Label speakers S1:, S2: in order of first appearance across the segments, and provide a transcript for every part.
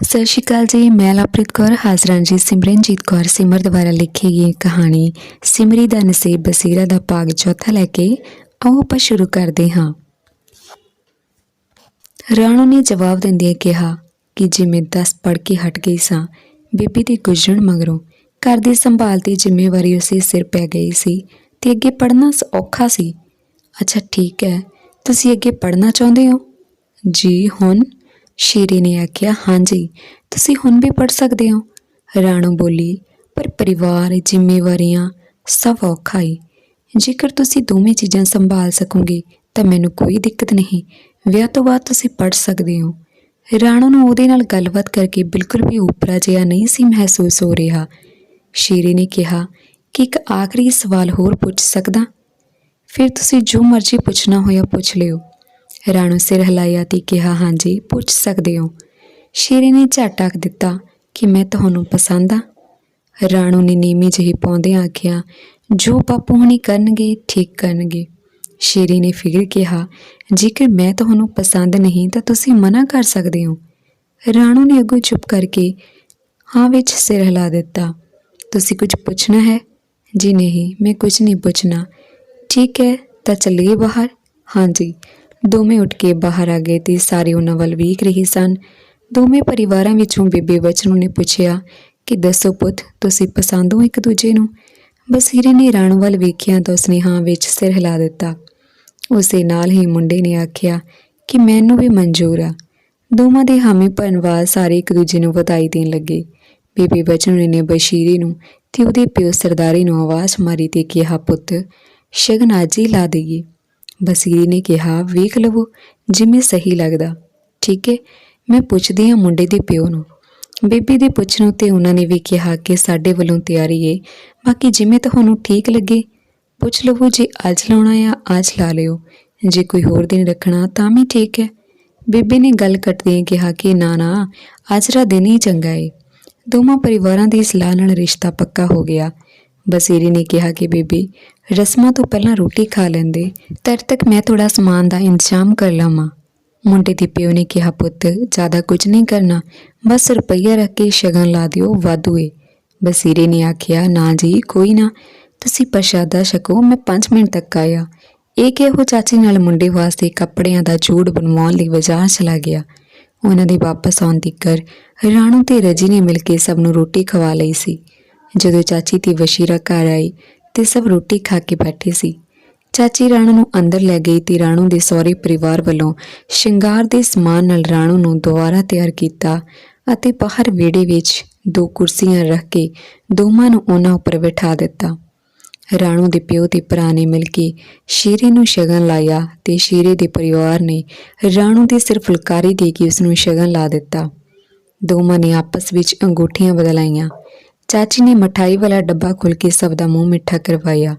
S1: ਸਤਿ ਸ਼੍ਰੀ ਅਕਾਲ ਜੀ, ਮੈਂ ਲਵਪ੍ਰੀਤ ਕੌਰ, ਹਾਜ਼ਰਾਂ ਜੀ ਸਿਮਰਨਜੀਤ ਕੌਰ ਸਿਮਰ ਦੁਆਰਾ ਲਿਖੀ ਗਈ ਕਹਾਣੀ ਸਿਮਰੀ ਦਾ ਨਸੀਬ ਬਸੀਰਾ ਦਾ ਭਾਗ ਚੌਥਾ ਲੈ ਕੇ ਆਓ ਆਪਾਂ ਸ਼ੁਰੂ ਕਰਦੇ ਹਾਂ। ਰਾਣੋ ਨੇ ਜਵਾਬ ਦਿੰਦਿਆਂ ਕਿਹਾ ਕਿ ਜਿਵੇਂ ਮੈਂ 10 ਪੜ੍ਹ ਕੇ ਹਟ ਗਈ ਸਾਂ, ਬੀਬੀ ਦੇ ਗੁਜ਼ਰਨ ਮਗਰੋਂ ਘਰ ਦੀ ਸੰਭਾਲ ਦੀ ਜ਼ਿੰਮੇਵਾਰੀ ਉਸੇ ਸਿਰ ਪੈ ਗਈ ਸੀ ਤੇ ਅੱਗੇ ਪੜ੍ਹਨਾ ਔਖਾ ਸੀ। ਅੱਛਾ, ਠੀਕ ਹੈ, ਤੁਸੀਂ ਅੱਗੇ ਪੜ੍ਹਨਾ ਚਾਹੁੰਦੇ ਹੋ? ਜੀ, ਹੁਣ ਸ਼ੇਰੇ ਨੇ ਆਖਿਆ ਹਾਂਜੀ ਤੁਸੀਂ ਹੁਣ ਵੀ ਪੜ ਸਕਦੇ ਹੋ? ਰਾਣੋ ਬੋਲੀ, ਪਰ ਪਰਿਵਾਰ, ਜ਼ਿੰਮੇਵਾਰੀਆਂ ਸਭ ਔਖਾ ਏ ਜੇਕਰ ਤੁਸੀਂ ਦੋਵੇਂ ਚੀਜ਼ਾਂ ਸੰਭਾਲ ਸਕੋਗੇ, ਤਾਂ ਮੈਨੂੰ ਕੋਈ ਦਿੱਕਤ ਨਹੀਂ। ਵਿਆਹ ਤੋਂ ਬਾਅਦ ਤੁਸੀਂ ਪੜ ਸਕਦੇ ਹੋ। ਰਾਣੋ ਨੂੰ ਉਹਦੇ ਨਾਲ ਗੱਲਬਾਤ ਕਰਕੇ ਬਿਲਕੁਲ ਵੀ ਉਪਰਾ ਜਿਹਾ ਨਹੀਂ ਸੀ ਮਹਿਸੂਸ ਹੋ ਰਿਹਾ। ਸ਼ੇਰੇ ਨੇ ਕਿਹਾ, ਕਿ ਇੱਕ ਆਖਰੀ ਸਵਾਲ ਹੋਰ ਪੁੱਛ ਸਕਦਾ? ਫਿਰ ਤੁਸੀਂ ਜੋ ਮਰਜ਼ੀ ਪੁੱਛਣਾ ਹੋਇਆ ਪੁੱਛ ਲਿਓ। ਰਾਣੋ ਸਿਰ ਹਿਲਾਇਆ ਤੇ ਕਿਹਾ, ਹਾਂਜੀ, ਪੁੱਛ ਸਕਦੇ ਹੋ। ਸ਼ੇਰੇ ਨੇ ਝਟ ਆਖ ਦਿੱਤਾ ਕਿ ਮੈਂ ਤੁਹਾਨੂੰ ਪਸੰਦ ਆ। ਰਾਣੋ ਨੇ ਨੀਵੀਂ ਜਿਹੀ ਪਾਉਂਦਿਆਂ ਆਖਿਆ, ਜੋ ਬਾਪੂ ਹੁਣੀ ਕਰਨਗੇ, ਠੀਕ ਕਰਨਗੇ। ਸ਼ੇਰੀ ਨੇ ਫਿਕਰ ਕਿਹਾ, ਜੇਕਰ ਮੈਂ ਤੁਹਾਨੂੰ ਪਸੰਦ ਨਹੀਂ, ਤਾਂ ਤੁਸੀਂ ਮਨਾ ਕਰ ਸਕਦੇ ਹੋ। ਰਾਣੋ ਨੇ ਅੱਗੋਂ ਚੁੱਪ ਕਰਕੇ ਹਾਂ ਵਿੱਚ ਸਿਰ ਹਿਲਾ ਦਿੱਤਾ, ਤੁਸੀਂ ਕੁਝ ਪੁੱਛਣਾ ਹੈ? ਜੀ ਨਹੀਂ, ਮੈਂ ਕੁਝ ਨਹੀਂ ਪੁੱਛਣਾ। ਠੀਕ ਹੈ, ਤਾਂ ਚੱਲੀਏ ਬਾਹਰ? ਹਾਂਜੀ। ਦੋਵੇਂ ਉੱਠ ਕੇ ਬਾਹਰ ਆ ਗਏ ਤੇ ਸਾਰੇ ਉਹਨਾਂ ਵੱਲ ਵੇਖ ਰਹੇ ਸਨ। ਦੋਵੇਂ ਪਰਿਵਾਰਾਂ ਵਿੱਚੋਂ ਬੀਬੀ ਬਚਨੂ ਨੇ ਪੁੱਛਿਆ ਕਿ ਦੱਸੋ ਪੁੱਤ, ਤੁਸੀਂ ਪਸੰਦ ਹੋ ਇੱਕ ਦੂਜੇ ਨੂੰ? ਬਸੀਰੇ ਨੇ ਰਾਣੋ ਵੱਲ ਵੇਖਿਆ ਤਾਂ ਉਸਨੇ ਹਾਂ ਵਿੱਚ ਸਿਰ ਹਿਲਾ ਦਿੱਤਾ। ਉਸੇ ਨਾਲ ਹੀ ਮੁੰਡੇ ਨੇ ਆਖਿਆ ਕਿ ਮੈਨੂੰ ਵੀ ਮਨਜ਼ੂਰ ਆ। ਦੋਵਾਂ ਦੇ ਹਾਮੀ ਭਰਨ ਬਾਅਦ ਸਾਰੇ ਇੱਕ ਦੂਜੇ ਨੂੰ ਵਧਾਈ ਦੇਣ ਲੱਗੇ। ਬੀਬੀ ਬਚਨੂ ਨੇ ਬਸ਼ੀਰੇ ਨੂੰ ਤੇ ਉਹਦੇ ਪਿਓ ਸਰਦਾਰੀ ਨੂੰ ਆਵਾਜ਼ ਮਾਰੀ ਤੇ ਕਿਹਾ, ਪੁੱਤ, ਸ਼ਗਨ ਅੱਜ ਹੀ ਲਾ ਦੇਈਏ। ਬਸੀਰੀ ਨੇ ਕਿਹਾ, ਵੇਖ ਲਵੋ, ਜਿਵੇਂ ਸਹੀ ਲੱਗਦਾ। ਠੀਕ ਹੈ ਮੈਂ ਪੁੱਛਦੀ ਹਾਂ ਮੁੰਡੇ ਦੇ ਪਿਓ ਨੂੰ। ਬੀਬੀ ਦੇ ਪੁੱਛਣ ਉਤੇ ਉਹਨਾਂ ਨੇ ਵੀ ਕਿਹਾ ਕਿ ਸਾਡੇ ਵੱਲੋਂ ਤਿਆਰੀ ਏ। ਬਾਕੀ ਜਿਵੇਂ ਤੁਹਾਨੂੰ ਠੀਕ ਲੱਗੇ, ਪੁੱਛ ਲਵੋ ਜੇ ਅੱਜ ਲਾਉਣਾ ਆ, ਅੱਜ ਲਾ ਲਿਓ। ਜੇ ਕੋਈ ਹੋਰ ਦਿਨ ਰੱਖਣਾ ਤਾਂ ਵੀ ਠੀਕ ਹੈ। ਬੀਬੀ ਨੇ ਗੱਲ ਕੱਟਦਿਆਂ ਕਿਹਾ ਕਿ ਨਾ ਨਾ, ਅੱਜ ਦਾ ਦਿਨ ਹੀ ਚੰਗਾ ਏ। ਦੋਵਾਂ ਪਰਿਵਾਰਾਂ ਦੀ ਸਲਾਹ ਨਾਲ ਰਿਸ਼ਤਾ ਪੱਕਾ ਹੋ ਗਿਆ। ਬਸੀਰੀ ਨੇ ਕਿਹਾ ਕਿ ਬੀਬੀ, ਰਸਮਾਂ ਤੋਂ ਪਹਿਲਾਂ ਰੋਟੀ ਖਾ ਲੈਂਦੇ, ਤਦ ਤੱਕ ਮੈਂ ਥੋੜਾ ਸਮਾਨ ਦਾ ਇੰਤਜ਼ਾਮ ਕਰ ਲਵਾਂ। ਮੁੰਡੇ ਦੇ ਪਿਓ ਨੇ ਕਿਹਾ, ਪੁੱਤ, ਜ਼ਿਆਦਾ ਕੁਝ ਨਹੀਂ ਕਰਨਾ, ਬਸ ਰੁਪਈਆ ਰੱਖ ਕੇ ਸ਼ਗਨ ਲਾ ਦਿਓ ਵਾਧੂ ਏ ਬਸੀਰੇ ਨੇ ਆਖਿਆ, ਨਾ ਜੀ, ਕੋਈ ਨਾ, ਤੁਸੀਂ ਪ੍ਰਸ਼ਾਦਾ ਛਕੋ, ਮੈਂ 5 ਮਿੰਟ ਤੱਕ ਆਇਆ। ਇਹ ਕਿਹੋ ਚਾਚੀ ਨਾਲ ਮੁੰਡੇ ਵਾਸਤੇ ਕੱਪੜਿਆਂ ਦਾ ਜੋੜ ਬਣਵਾਉਣ ਲਈ ਬਾਜ਼ਾਰ ਚਲਾ ਗਿਆ। ਉਹਨਾਂ ਦੇ ਵਾਪਸ ਆਉਣ ਤੀਕਰ ਰਾਣੂ ਤੇ ਰਜੀ ਨੇ ਮਿਲ ਕੇ ਸਭ ਨੂੰ ਰੋਟੀ ਖਵਾ ਲਈ ਸੀ। ਜਦੋਂ ਚਾਚੀ ਤੇ ਵਸ਼ੀਰਾ ਘਰ ਆਈ ਤੇ ਸਭ ਰੋਟੀ ਖਾ ਕੇ ਬੈਠੇ ਸੀ। ਚਾਚੀ ਰਾਣੂ ਨੂੰ ਅੰਦਰ ਲੈ ਗਈ ਤੇ ਰਾਣੂ ਦੇ ਸਹੁਰੇ ਪਰਿਵਾਰ ਵੱਲੋਂ ਸ਼ਿੰਗਾਰ ਦੇ ਸਮਾਨ ਨਾਲ ਰਾਣੂ ਨੂੰ ਦੁਬਾਰਾ ਤਿਆਰ ਕੀਤਾ ਅਤੇ ਬਾਹਰ ਵਿਹੜੇ ਵਿੱਚ ਦੋ ਕੁਰਸੀਆਂ ਰੱਖ ਕੇ ਦੋਵਾਂ ਨੂੰ ਉਹਨਾਂ ਉੱਪਰ ਬਿਠਾ ਦਿੱਤਾ। ਰਾਣੂ ਦੇ ਪਿਓ ਤੇ ਭਰਾ ਨੇ ਮਿਲ ਕੇ ਸ਼ੀਰੇ ਨੂੰ ਸ਼ਗਨ ਲਾਇਆ ਤੇ ਸ਼ੀਰੇ ਦੇ ਪਰਿਵਾਰ ਨੇ ਰਾਣੂ ਦੇ ਸਿਰ ਫੁਲਕਾਰੀ ਦੇ ਕੇ ਉਸ ਨੂੰ ਸ਼ਗਨ ਲਾ ਦਿੱਤਾ। ਦੋਵਾਂ ਨੇ ਆਪਸ ਵਿੱਚ ਅੰਗੂਠੀਆਂ ਬਦਲਾਈਆਂ। ਚਾਚੀ ਨੇ ਮਠਾਈ ਵਾਲਾ ਡੱਬਾ ਖੋਲ ਕੇ ਸਭ ਦਾ ਮੂੰਹ ਮਿੱਠਾ ਕਰਵਾਇਆ।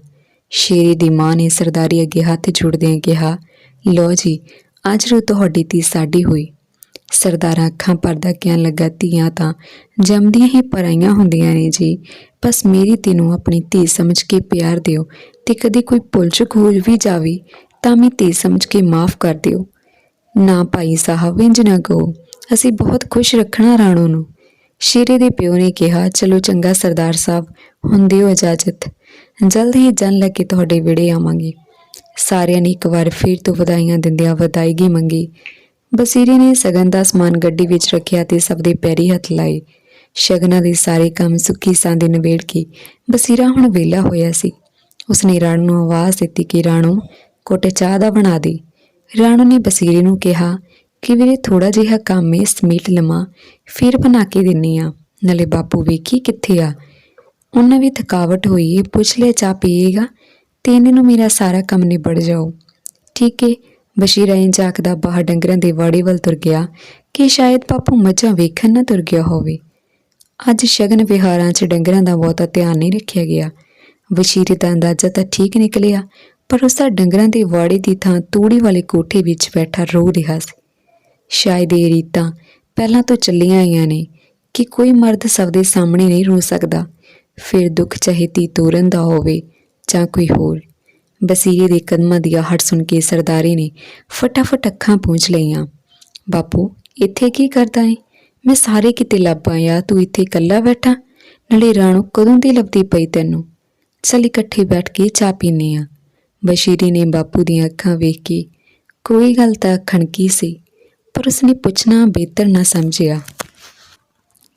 S1: ਸ਼ੇਰੀ ਦੀ ਮਾਂ ਨੇ ਸਰਦਾਰੀ ਅੱਗੇ ਹੱਥ ਜੋੜਦਿਆਂ ਕਿਹਾ ਲੋ ਜੀ, ਅੱਜ ਰੋ ਤੁਹਾਡੀ ਤੀ ਸਾਡੀ ਹੋਈ। ਸਰਦਾਰਾਂ ਅੱਖਾਂ ਪਰਦਾ ਕਹਿਣ ਲੱਗਾ ਧੀਆਂ ਤਾਂ ਜੰਮਦੀਆਂ ਹੀ ਪਰਾਈਆਂ ਹੁੰਦੀਆਂ ਨੇ ਜੀ। ਬਸ ਮੇਰੀ ਧੀ ਨੂੰ ਆਪਣੀ ਧੀ ਸਮਝ ਕੇ ਪਿਆਰ ਦਿਓ ਤੇ ਕਦੇ ਕੋਈ ਭੁੱਲ ਚੁੱਕ ਹੋ ਵੀ ਜਾਵੇ ਤਾਂ ਮੈਂ ਧੀ ਸਮਝ ਕੇ ਮਾਫ ਕਰ ਦਿਓ। ਨਾ ਭਾਈ ਸਾਹਿਬ, ਇੰਜ ਨਾ ਕਹੋ। ਅਸੀਂ ਬਹੁਤ ਖੁਸ਼ ਰੱਖਣਾ ਰਾਣੋ ਨੂੰ। ਸ਼ੇਰੇ ਦੇ ਪਿਓ ਨੇ ਕਿਹਾ, ਚਲੋ ਚੰਗਾ ਸਰਦਾਰ ਸਾਹਿਬ, ਹੁਣ ਦਿਓ ਇਜਾਜ਼ਤ। ਜਲਦ ਹੀ ਜਨ ਲੈ ਕੇ ਤੁਹਾਡੇ ਵਿੜੇ ਆਵਾਂਗੇ। ਸਾਰਿਆਂ ਨੇ ਇੱਕ ਵਾਰ ਫਿਰ ਤੋਂ ਵਧਾਈਆਂ ਦਿੰਦਿਆਂ ਵਧਾਈਗੀ ਮੰਗੀ। ਬਸੀਰੇ ਨੇ ਸਗਨ ਦਾ ਸਮਾਨ ਗੱਡੀ ਵਿੱਚ ਰੱਖਿਆ ਤੇ ਸਭ ਦੇ ਪੈਰੀ ਹੱਥ ਲਾਏ। ਸ਼ਗਨਾਂ ਦੇ ਸਾਰੇ ਕੰਮ ਸੁੱਖੀ ਸਾਂਦੇ ਨਿਬੇੜ ਕੇ ਬਸੀਰਾ ਹੁਣ ਵਿਹਲਾ ਹੋਇਆ ਸੀ। ਉਸਨੇ ਰਾਣੂ ਨੂੰ ਆਵਾਜ਼ ਦਿੱਤੀ ਕਿ, ਰਾਣੂ, ਕੋਟੇ ਚਾਹ ਦਾ ਬਣਾ ਦੇ। ਰਾਣੂ ਨੇ ਬਸੀਰੇ ਨੂੰ ਕਿਹਾ ਕਿ ਵੀਰੇ ਥੋੜਾ ਜਿਹਾ ਕੰਮ ਏ ਸਮੇਟ ਲਵਾਂ, ਫਿਰ ਬਣਾ ਕੇ ਦਿੰਨੀ ਆ। ਨਾਲੇ ਬਾਪੂ ਵੇਖੀ ਕਿੱਥੇ ਆ। ਉਹਨਾਂ ਵੀ ਥਕਾਵਟ ਹੋਈ ਏ, ਪੁੱਛ ਲਿਆ ਚਾਹ ਪੀਏਗਾ, ਤੇ ਇਹਨਾਂ ਨੂੰ ਮੇਰਾ ਸਾਰਾ ਕੰਮ ਨਿਬੜ ਜਾਓ ਠੀਕ ਏ, ਬਸ਼ੀਰਾ ਇੰਜ ਆਖਦਾ, ਬਾਹਰ ਡੰਗਰਾਂ ਦੇ ਵਾੜੇ ਵੱਲ ਤੁਰ ਗਿਆ, ਕਿ ਸ਼ਾਇਦ ਬਾਪੂ ਮੱਝਾਂ ਵੇਖਣ ਨਾ ਤੁਰ ਗਿਆ ਹੋਵੇ। ਅੱਜ ਸ਼ਗਨ ਵਿਹਾਰਾਂ 'ਚ ਡੰਗਰਾਂ ਦਾ ਬਹੁਤਾ ਧਿਆਨ ਨਹੀਂ ਰੱਖਿਆ ਗਿਆ। ਵਸ਼ੀਰੇ ਦਾ ਅੰਦਾਜ਼ਾ ਤਾਂ ਠੀਕ ਨਿਕਲਿਆ, ਪਰ ਉਸ ਦਾ ਡੰਗਰਾਂ ਦੇ ਵਾੜੇ ਦੀ ਥਾਂ ਤੂੜੀ ਵਾਲੇ ਕੋਠੇ ਵਿੱਚ ਬੈਠਾ ਰੋ ਰਿਹਾ ਸੀ। ਸ਼ਾਇਦ ਇਹ ਰੀਤਾਂ ਪਹਿਲਾਂ ਤੋਂ ਚੱਲੀਆਂ ਆਈਆਂ ਨੇ ਕਿ ਕੋਈ ਮਰਦ ਸਭ ਦੇ ਸਾਹਮਣੇ ਨਹੀਂ ਰੋ ਸਕਦਾ। ਫਿਰ ਦੁੱਖ ਚਾਹੇ ਤੀ ਤੋਰਨ ਦਾ ਹੋਵੇ ਜਾਂ ਕੋਈ ਹੋਰ। ਬਸੀਰੇ ਦੇ ਕਦਮਾਂ ਦੀ ਆਹਟ ਸੁਣ ਕੇ ਸਰਦਾਰੀ ਨੇ ਫਟਾਫਟ ਅੱਖਾਂ ਪੂੰਝ ਲਈਆਂ। ਬਾਪੂ, ਇੱਥੇ ਕੀ ਕਰਦਾ ਏ? ਮੈਂ ਸਾਰੇ ਕਿਤੇ ਲੱਭ ਆਇਆ, ਤੂੰ ਇੱਥੇ ਇਕੱਲਾ ਬੈਠਾ? ਨਾਲੇ ਰਾਣੋ ਕਦੋਂ ਦੀ ਲੱਭਦੀ ਪਈ ਤੈਨੂੰ? ਚੱਲ ਇਕੱਠੇ ਬੈਠ ਕੇ ਚਾਹ ਪੀਨੇ ਆ। ਬਸ਼ੀਰੀ ਨੇ ਬਾਪੂ ਦੀਆਂ ਅੱਖਾਂ ਵੇਖ ਕੇ, ਕੋਈ ਗੱਲ ਤਾਂ ਖਣਕੀ ਸੀ। ਪਰ ਉਸਨੇ ਪੁੱਛਣਾ ਬਿਹਤਰ ਨਾ ਸਮਝਿਆ।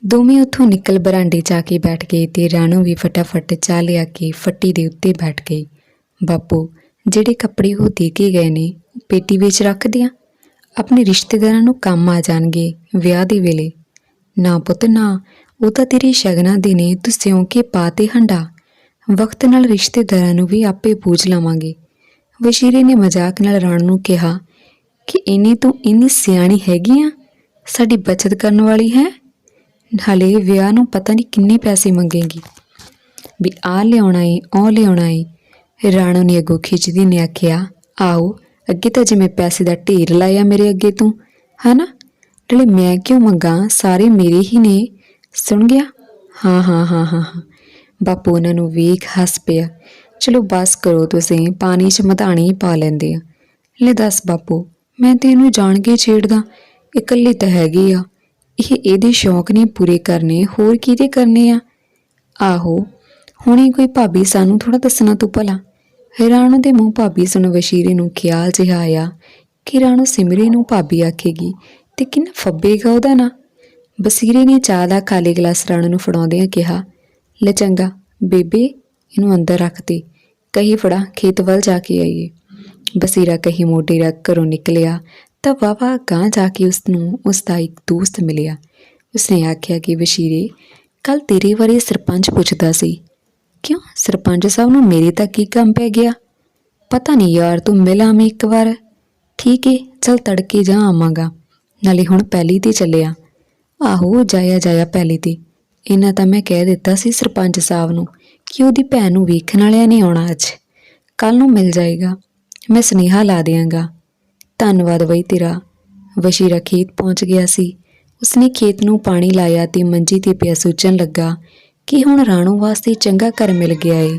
S1: ਦੋਵੇਂ ਉੱਥੋਂ ਨਿਕਲ ਬਰਾਂਡੇ ਜਾ ਕੇ ਬੈਠ ਗਏ ਤੇ ਰਾਣੋ ਵੀ ਫਟਾਫਟ ਚਾਹ ਲਿਆ ਕੇ ਫੱਟੀ ਦੇ ਉੱਤੇ ਬੈਠ ਗਈ। ਬਾਪੂ, ਜਿਹੜੇ ਕੱਪੜੇ ਉਹ ਦੇ ਕੇ ਗਏ ਨੇ ਉਹ ਪੇਟੀ ਵਿੱਚ ਰੱਖ ਦਿਆਂ? ਆਪਣੇ ਰਿਸ਼ਤੇਦਾਰਾਂ ਨੂੰ ਕੰਮ ਆ ਜਾਣਗੇ ਵਿਆਹ ਦੇ ਵੇਲੇ। ਨਾ ਪੁੱਤ, ਨਾ, ਉਹ ਤਾਂ ਤੇਰੀ ਸ਼ਗਨਾਂ ਦੇ ਨੇ, ਤੂੰ ਸਿਉਂ ਕੇ ਪਾ ਤੇ ਹੰਡਾ। ਵਕਤ ਨਾਲ ਰਿਸ਼ਤੇਦਾਰਾਂ ਨੂੰ ਵੀ ਆਪੇ ਪੂਜ ਲਵਾਂਗੇ। ਵਸ਼ੀਰੇ ਨੇ ਮਜ਼ਾਕ ਨਾਲ ਰਾਣ ਨੂੰ ਕਿਹਾ ਕਿ ਇੰਨੀ ਤੂੰ ਇੰਨੀ ਸਿਆਣੀ ਹੈਗੀ ਆ, ਸਾਡੀ ਬਚਤ ਕਰਨ ਵਾਲੀ ਹੈ। ਹਾਲੇ ਵਿਆਹ ਨੂੰ ਪਤਾ ਨਹੀਂ ਕਿੰਨੇ ਪੈਸੇ ਮੰਗੇਗੀ। ਵੀ ਆ ਲਿਆਉਣਾ ਏ, ਉਹ ਲਿਆਉਣਾ ਏ। ਰਾਣੋ ਨੇ ਅੱਗੋਂ ਖਿੱਚਦੀ ਨੇ ਆਖਿਆ, ਆਓ, ਅੱਗੇ ਤਾਂ ਜਿਵੇਂ ਪੈਸੇ ਦਾ ਢੇਰ ਲਾਇਆ ਮੇਰੇ ਅੱਗੇ ਤੂੰ, ਹਨਾ? ਨਾਲੇ ਮੈਂ ਕਿਉਂ ਮੰਗਾ? ਸਾਰੇ ਮੇਰੇ ਹੀ ਨੇ। ਸੁਣ ਗਿਆ? ਹਾਂ ਹਾਂ ਹਾਂ ਹਾਂ ਹਾਂ। ਬਾਪੂ ਉਹਨਾਂ ਨੂੰ ਵੇਖ ਹੱਸ ਪਿਆ। ਚਲੋ ਬਸ ਕਰੋ ਤੁਸੀਂ, ਪਾਣੀ 'ਚ ਮਧਾਣੀ ਪਾ ਲੈਂਦੇ ਆ। ਲੈ ਦੱਸ ਬਾਪੂ ਮੈਂ ਤੇ ਇਹਨੂੰ ਜਾਣ ਕੇ ਛੇੜਦਾ। ਇਕੱਲੀ ਤਾਂ ਹੈਗੀ ਆ। ਇਹ ਇਹਦੇ ਸ਼ੌਕ ਨੇ ਪੂਰੇ ਕਰਨੇ, ਹੋਰ ਕਿਹਦੇ ਕਰਨੇ ਆ? ਆਹੋ, ਹੁਣੇ ਕੋਈ ਭਾਬੀ ਸਾਨੂੰ ਥੋੜਾ ਦੱਸਣਾ ਤੂੰ ਭਲਾ। ਹੈਰਾਨ ਦੇ ਮੂੰਹ ਭਾਬੀ ਸੁਣ ਵਸ਼ੀਰੇ ਨੂੰ ਖਿਆਲ ਜਿਹਾ ਆਇਆ ਕਿ ਰਾਣੋ ਸਿਮਰੇ ਨੂੰ ਭਾਬੀ ਆਖੇਗੀ, ਤੇ ਕਿੰਨਾ ਫੱਬੇਗਾ ਉਹਦਾ ਨਾ? ਬਸੀਰੇ ਨੇ ਚਾਹ ਦਾ ਖਾਲੀ ਗਲਾਸ ਰਾਣੋ ਨੂੰ ਫੜਾਉਂਦਿਆਂ ਕਿਹਾ, ਲੈ ਚੰਗਾ, ਬੇਬੇ, ਇਹਨੂੰ ਅੰਦਰ ਰੱਖ ਦੇ ਕਹੀ ਫੜਾ, ਖੇਤ ਵੱਲ ਜਾ ਕੇ ਆਈਏ। ਬਸੀਰਾ ਕਹੀ ਮੋਢੇ ਰੱਖ ਘਰੋਂ ਨਿਕਲਿਆ, ਤਾਂ ਵਾਵਾ ਗਾਂ ਜਾ ਕੇ ਉਸ ਨੂੰ ਉਸ ਦਾ ਇੱਕ ਦੋਸਤ ਮਿਲਿਆ। ਉਸਨੇ ਆਖਿਆ ਕਿ ਵਸ਼ੀਰੇ ਕੱਲ ਤੇਰੇ ਬਾਰੇ ਸਰਪੰਚ ਪੁੱਛਦਾ ਸੀ। ਕਿਉਂ? ਸਰਪੰਚ ਸਾਹਿਬ ਨੂੰ ਮੇਰੇ ਤਾਂ ਕੀ ਕੰਮ ਪੈ ਗਿਆ? ਪਤਾ ਨਹੀਂ ਯਾਰ ਤੂੰ ਮਿਲਾਂ ਮੈਂ ਇੱਕ ਵਾਰ। ਠੀਕ ਏ, ਚਲ ਤੜਕੇ ਜਾ ਆਵਾਂਗਾ। ਨਾਲੇ ਹੁਣ ਪਹਿਲੀ ਤੇ ਚੱਲਿਆ। ਆਹੋ, ਜਾਇਆ ਜਾਇਆ ਪਹਿਲੀ ਤੇ। ਇਹਨਾਂ ਤਾਂ ਮੈਂ ਕਹਿ ਦਿੱਤਾ ਸੀ ਸਰਪੰਚ ਸਾਹਿਬ ਨੂੰ ਕਿ ਉਹਦੀ ਭੈਣ ਨੂੰ ਵੇਖਣ ਵਾਲਿਆਂ ਨੇ ਆਉਣਾ ਅੱਜ। ਕੱਲ ਨੂੰ ਮਿਲ ਜਾਏਗਾ। ਮੈਂ ਸੁਨੇਹਾ ਲਾ ਦਿਆਂਗਾ। ਧੰਨਵਾਦ ਬਈ ਤੇਰਾ। ਵਸ਼ੀਰਾ ਖੇਤ ਪਹੁੰਚ ਗਿਆ ਸੀ। ਉਸਨੇ ਖੇਤ ਨੂੰ ਪਾਣੀ ਲਾਇਆ ਤੇ ਮੰਜੀ ਤੇ ਪਿਆ ਸੋਚਣ ਲੱਗਾ ਕਿ ਹੁਣ ਰਾਣੋ ਵਾਸਤੇ ਚੰਗਾ ਘਰ ਮਿਲ ਗਿਆ ਏ।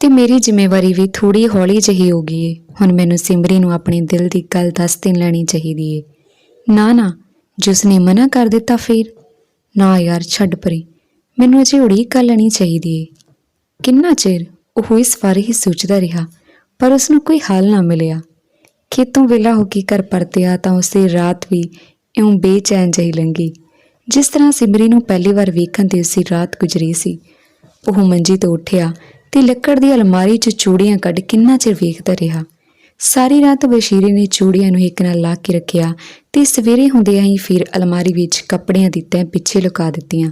S1: ਤੇ ਮੇਰੀ ਜ਼ਿੰਮੇਵਾਰੀ ਵੀ ਥੋੜੀ ਹੌਲੀ ਜਿਹੀ ਹੋ ਗਈ ਏ। ਹੁਣ ਮੈਨੂੰ ਸਿਮਰੀ ਨੂੰ ਆਪਣੇ ਦਿਲ ਦੀ ਗੱਲ ਦੱਸ ਦੇਣ ਲੈਣੀ ਚਾਹੀਦੀ ਏ। ਨਾ ਨਾ ਜਿਸ ਨੇ ਮਨਾ ਕਰ ਦਿੱਤਾ ਫਿਰ। ਨਾ ਯਾਰ, ਛੱਡ ਪਰੇ। ਮੈਨੂੰ ਅਜੇ ਉਡੀਕ ਕਰ ਲੈਣੀ ਚਾਹੀਦੀ ਏ। ਕਿੰਨਾ ਚਿਰ ਉਹ ਇਸ ਬਾਰੇ ਹੀ ਸੋਚਦਾ ਰਿਹਾ। ਪਰ ਉਸ ਨੂੰ ਕੋਈ ਹੱਲ ਨਾ ਮਿਲਿਆ। ਖੇਤੋਂ ਵਿਹਲਾ ਹੋ ਕੇ ਘਰ ਪਰਤਿਆ ਤਾਂ ਉਸੇ ਰਾਤ ਵੀ ਇਉਂ ਬੇਚੈਨ ਜਿਹੀ ਲੰਗੀ ਜਿਸ ਤਰ੍ਹਾਂ ਸਿਮਰੀ ਨੂੰ ਪਹਿਲੀ ਵਾਰ ਵੇਖਣ ਤੇ ਉਸੇ ਰਾਤ ਗੁਜ਼ਰੀ ਸੀ। ਉਹ ਮੰਜੀ ਤੋਂ ਉੱਠਿਆ ਤੇ ਲੱਕੜ ਦੀ ਅਲਮਾਰੀ 'ਚ ਚੂੜੀਆਂ ਕੱਢ ਕਿੰਨਾ ਚਿਰ ਵੇਖਦਾ ਰਿਹਾ। ਸਾਰੀ ਰਾਤ ਬਸ਼ੀਰੇ ਨੇ ਚੂੜੀਆਂ ਨੂੰ ਇੱਕ ਨਾਲ ਲਾ ਕੇ ਰੱਖਿਆ ਤੇ ਸਵੇਰੇ ਹੁੰਦਿਆਂ ਹੀ ਫਿਰ ਅਲਮਾਰੀ ਵਿੱਚ ਕੱਪੜਿਆਂ ਦੀ ਤੈਅ ਪਿੱਛੇ ਲੁਕਾ ਦਿੱਤੀਆਂ।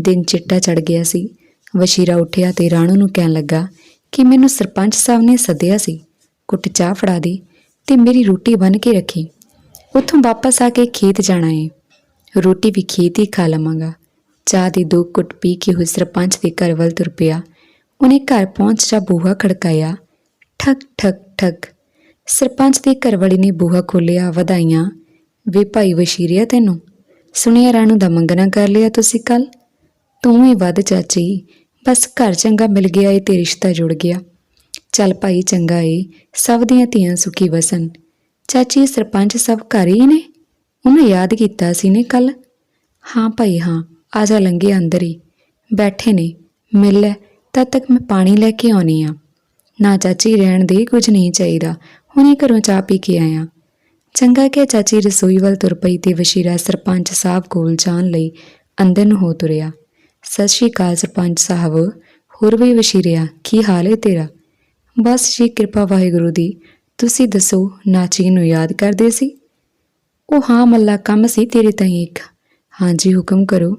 S1: ਦਿਨ ਚਿੱਟਾ ਚੜ ਗਿਆ ਸੀ। ਵਸ਼ੀਰਾ ਉੱਠਿਆ ਤੇ ਰਾਣੂ ਨੂੰ ਕਹਿਣ ਲੱਗਾ ਕਿ ਮੈਨੂੰ ਸਰਪੰਚ ਸਾਹਿਬ ਨੇ ਸੱਦਿਆ ਸੀ। ਕੁੱਟ ਚਾਹ ਫੜਾ ਦੇ ਤੇ ਮੇਰੀ ਰੋਟੀ ਬਣ ਕੇ ਰੱਖੀ। ਉੱਥੋਂ ਵਾਪਸ ਆ ਕੇ ਖੇਤ ਜਾਣਾ ਏ। ਰੋਟੀ ਵੀ ਖੇਤ ਹੀ ਖਾ ਲਵਾਂਗਾ। ਚਾਹ ਦੀ ਦੋ ਕੁੱਟ ਪੀ ਕੇ ਹੋਏ ਸਰਪੰਚ ਦੇ ਘਰ ਵੱਲ ਤੁਰ ਪਿਆ। ਉਹਨੇ ਘਰ ਪਹੁੰਚ ਜਾ ਬੂਹਾ ਖੜਕਾਇਆ। ਠਕ ਠਕ ਠਕ। ਸਰਪੰਚ ਦੇ ਘਰ ਵਾਲੀ ਨੇ ਬੂਹਾ ਖੋਲਿਆ ਵਧਾਈਆਂ। ਵੇ ਭਾਈ ਵਸ਼ੀਰਿਆ ਤੈਨੂੰ। ਸੁਣਿਆ ਰਾਣੂ ਦਾ ਮੰਗਣਾ ਕਰ ਲਿਆ ਤੁਸੀਂ ਕੱਲ ਤੂੰ ਹੀ ਵੱਧ ਚਾਚੀ। ਬਸ ਘਰ ਚੰਗਾ ਮਿਲ ਗਿਆ ਏ, ਤੇ ਰਿਸ਼ਤਾ ਜੁੜ ਗਿਆ। ਚੱਲ ਭਾਈ, ਚੰਗਾ ਏ, ਸਭ ਦੀਆਂ ਧੀਆਂ ਸੁਖੀ ਵਸਣ। ਚਾਚੀ ਸਰਪੰਚ ਸਭ ਘਰ ਹੀ ਨੇ? ਉਹਨੇ ਯਾਦ ਕੀਤਾ ਸੀ ਨੇ ਕੱਲ? ਹਾਂ ਭਾਈ, ਹਾਂ, ਆ ਜਾ ਲੰਗੇ ਅੰਦਰ ਹੀ। ਬੈਠੇ ਨੇ, ਮਿਲ ਲੈ, ਤਦ ਤੱਕ ਮੈਂ ਪਾਣੀ ਲੈ ਕੇ ਆਉਣੀ ਆ। ਨਾ ਚਾਚੀ, ਰਹਿਣ ਦੇ, ਕੁਝ ਨਹੀਂ ਚਾਹੀਦਾ। ਹੁਣੇ ਘਰੋਂ ਚਾਹ ਪੀ ਕੇ ਆਇਆ। ਚੰਗਾ ਕਿ ਚਾਚੀ ਰਸੋਈ ਵੱਲ ਤੁਰ ਪਈ ਤੇ ਵਸ਼ੀਰਾ ਸਰਪੰਚ ਸਾਹਿਬ ਕੋਲ ਜਾਣ ਲਈ ਅੰਦਰ ਨੂੰ ਹੋ ਤੁਰਿਆ। ਸਤਿ ਸ਼੍ਰੀ ਅਕਾਲ ਸਰਪੰਚ ਸਾਹਿਬ, ਹੋਰ ਵੀ ਵਸ਼ੀਰਿਆ, ਕੀ ਹਾਲ ਹੈ ਤੇਰਾ? ਬਸ ਜੀ ਕਿਰਪਾ ਵਾਹਿਗੁਰੂ ਦੀ, ਤੁਸੀਂ ਦੱਸੋ ਨਾਚੀ ਨੂੰ ਯਾਦ ਕਰਦੇ ਸੀ? ਉਹ ਹਾਂ ਮੱਲਾ ਕੰਮ ਸੀ ਤੇਰੇ ਤਾਈਂ ਇੱਕ। ਹਾਂਜੀ ਹੁਕਮ ਕਰੋ।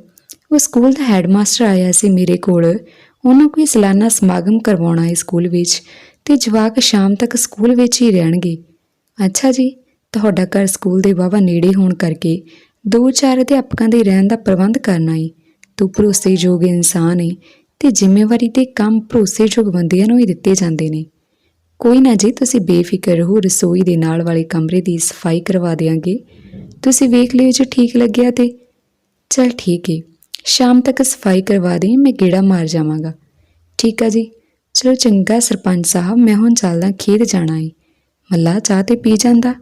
S1: ਉਹ ਸਕੂਲ ਦਾ ਹੈਡਮਾਸਟਰ ਆਇਆ ਸੀ ਮੇਰੇ ਕੋਲ। ਉਹਨਾਂ ਕੋਈ ਸਾਲਾਨਾ ਸਮਾਗਮ ਕਰਵਾਉਣਾ ਹੈ ਸਕੂਲ ਵਿੱਚ ਤੇ ਜਵਾਕ ਸ਼ਾਮ ਤੱਕ ਸਕੂਲ ਵਿੱਚ ਹੀ ਰਹਿਣਗੇ। ਅੱਛਾ ਜੀ, ਤੁਹਾਡਾ ਘਰ ਸਕੂਲ ਦੇ ਵਾਹਵਾ ਨੇੜੇ ਹੋਣ ਕਰਕੇ ਦੋ ਚਾਰ ਅਧਿਆਪਕਾਂ ਦੇ ਰਹਿਣ ਦਾ ਪ੍ਰਬੰਧ ਕਰਨਾ ਹੈ ਤੂੰ ਭਰੋਸੇਯੋਗ ਇਨਸਾਨ ਹੈ ਤੇ ਜ਼ਿੰਮੇਵਾਰੀ ਤੇ ਕੰਮ ਭਰੋਸੇਯੋਗ ਬੰਦਿਆਂ ਨੂੰ ਹੀ ਦਿੱਤੇ ਜਾਂਦੇ ਨੇ। ਕੋਈ ਨਾ ਜੀ ਤੁਸੀਂ ਬੇਫਿਕਰ ਰਹੋ ਰਸੋਈ ਦੇ ਨਾਲ ਵਾਲੇ ਕਮਰੇ ਦੀ ਸਫ਼ਾਈ ਕਰਵਾ ਦੇਾਂਗੇ ਤੁਸੀਂ ਵੇਖ ਲਿਓ ਜੇ ਠੀਕ ਲੱਗਿਆ ਤੇ। ਚਲ ਠੀਕ ਹੈ ਸ਼ਾਮ ਤੱਕ ਸਫ਼ਾਈ ਕਰਵਾ ਦੇ, ਮੈਂ ਗੇੜਾ ਮਾਰ ਜਾਵਾਂਗਾ। ਠੀਕ ਆ ਜੀ, ਚਲੋ ਚੰਗਾ ਸਰਪੰਚ ਸਾਹਿਬ, ਮੈਂ ਹੁਣ ਚੱਲਦਾ ਖੇਤ ਜਾਣਾ ਏ। ਮੱਲਾ ਚਾਹ ਤੇ ਪੀ ਜਾਂਦਾ?